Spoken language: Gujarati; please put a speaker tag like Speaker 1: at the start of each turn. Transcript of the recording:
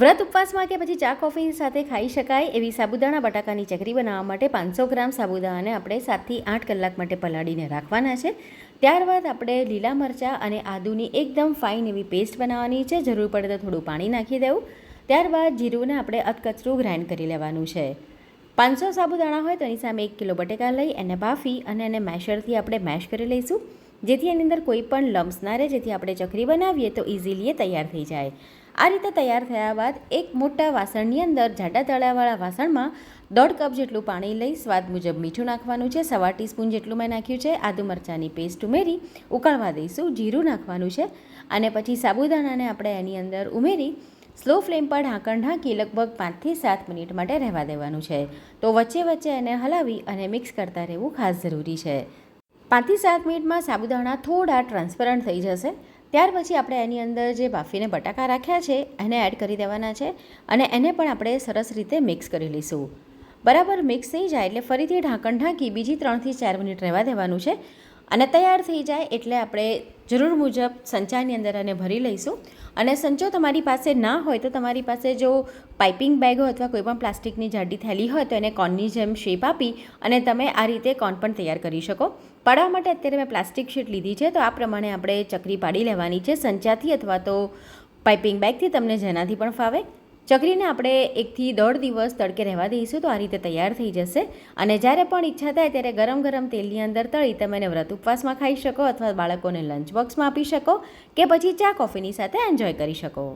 Speaker 1: વ્રત ઉપવાસમાં કે પછી ચા, કોફી સાથે ખાઈ શકાય એવી સાબુદાણા, બટાકાની ચકરી બનાવવા માટે પાંચસો ગ્રામ સાબુદાણાને આપણે સાતથી આઠ કલાક માટે પલાળીને રાખવાના છે. ત્યારબાદ આપણે લીલા મરચાં અને આદુની એકદમ ફાઇન એવી પેસ્ટ બનાવવાની છે. જરૂર પડે તો થોડું પાણી નાખી દેવું. ત્યારબાદ જીરુંને આપણે અધકચરું ગ્રાઇન્ડ કરી લેવાનું છે. પાંચસો સાબુદાણા હોય તો એની સામે એક કિલો બટેકા લઈ એને બાફી અને એને મેશરથી આપણે મેશ કરી લઈશું. જેથી એની અંદર કોઈ પણ લમ્સ ના રહે, જેથી આપણે ચકરી બનાવીએ તો ઇઝીલી એ તૈયાર થઈ જાય. આ રીતે તૈયાર થયા બાદ એક મોટા વાસણની અંદર જાડા તળાવાળા વાસણમાં દોઢ કપ જેટલું પાણી લઈ સ્વાદ મુજબ મીઠું નાખવાનું છે, સવા ટીસ્પૂન જેટલું મેં નાખ્યું છે, આદુ મરચાંની પેસ્ટ ઉમેરી ઉકાળવા દઈશું, જીરું નાખવાનું છે અને પછી સાબુદાણાને આપણે એની અંદર ઉમેરી સ્લો ફ્લેમ પર ઢાંકણ ઢાંકી લગભગ પાંચથી સાત મિનિટ માટે રહેવા દેવાનું છે. તો વચ્ચે વચ્ચે એને હલાવી અને મિક્સ કરતા રહેવું ખાસ જરૂરી છે. પાંચથી સાત મિનિટમાં સાબુદાણા થોડા ટ્રાન્સપરન્ટ થઈ જશે. ત્યાર પછી આપણે એની અંદર જે બાફીને બટાકા રાખ્યા છે, એને એડ કરી દેવાના છે અને એને પણ આપણે સરસ રીતે મિક્સ કરી લઈશું. બરાબર મિક્સ થઈ જાય એટલે ફરીથી ઢાંકણ ઢાંકી બીજી ત્રણથી ચાર મિનિટ રહેવા દેવાનું છે. અને તૈયાર થઈ જાય એટલે આપણે જરૂર મુજબ સંચાની અંદર આને ભરી લઈશું. અને સંચો તમારી પાસે ના હોય તો તમારી પાસે જો પાઇપિંગ બેગ અથવા કોઈપણ પ્લાસ્ટિકની જાડી થેલી હોય તો એને કોનની જેમ શેપ આપી અને તમે આ રીતે કોન પણ તૈયાર કરી શકો. પાડવા માટે અત્યારે મેં પ્લાસ્ટિક શીટ લીધી છે તો આ પ્રમાણે આપણે ચકરી પાડી લેવાની છે સંચાથી અથવા તો પાઇપિંગ બેગથી તમને જેનાથી પણ ફાવે. ચકરીને આપણે એકથી દોઢ દિવસ તડકે રહેવા દઈશું તો આ રીતે તૈયાર થઈ જશે. અને જ્યારે પણ ઈચ્છા થાય ત્યારે ગરમ ગરમ તેલની અંદર તળી તમે એને વ્રત ઉપવાસમાં ખાઈ શકો અથવા બાળકોને લંચ બોક્સમાં આપી શકો કે પછી ચા કોફીની સાથે એન્જોય કરી શકો.